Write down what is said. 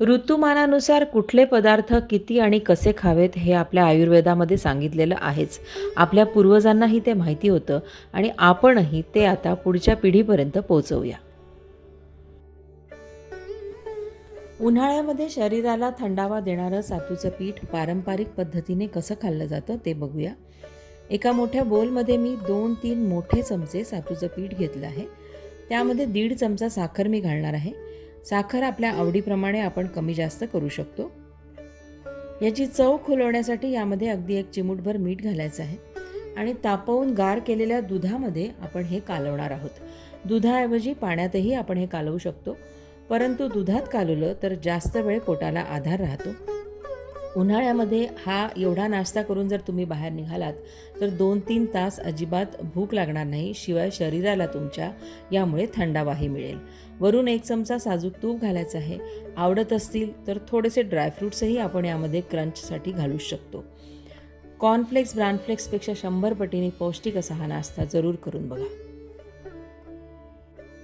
ऋतुमानानुसार कुठले पदार्थ किती आणि कसे खावेत हे आपल्या आयुर्वेदामध्ये सांगितलेलं आहेच. आपल्या पूर्वजांनाही ते माहिती होतं आणि आपणही ते आता पुढच्या पिढीपर्यंत पोहोचवूया उन्हाळ्यामध्ये शरीराला थंडावा देणारं सातूचं पीठ पारंपरिक पद्धतीने कसं खाल्लं जातं ते बघूया. एका मोठ्या बोलमध्ये मी दोन तीन मोठे चमचे सातूचं पीठ घेतलं आहे. त्यामध्ये दीड चमचा साखर मी घालणार आहे. साखर आपल्या आवडीप्रमाणे आपण कमी जास्त करू शकतो. याची चव खुलवण्यासाठी यामध्ये अगदी एक चिमूटभर मीठ घालायचं आहे आणि तापवून गार केलेल्या दुधामध्ये आपण हे कालवणार आहोत. दुधाऐवजी पाण्यातही आपण हे कालवू शकतो. परंतु दुधात कालवलं तर जास्त वेळ पोटाला आधार राहतो. उन्हाळ्यामध्ये हा एवढा नाश्ता करून जर तुम्ही बाहेर निघालात तर दोन तीन तास अजिबात भूक लागणार नाही शिवाय शरीराला तुमच्या यामुळे थंडावाही मिळेल. वरून एक चमचा साजूक तूप घालायचं आहे. आवडत असतील तर थोडेसे ड्रायफ्रूट्सही आपण यामध्ये क्रंचसाठी घालू शकतो. कॉर्नफ्लेक्स ब्रानफ्लेक्सपेक्षा शंभर पटीने पौष्टिक असा हा नाश्ता जरूर करून बघा.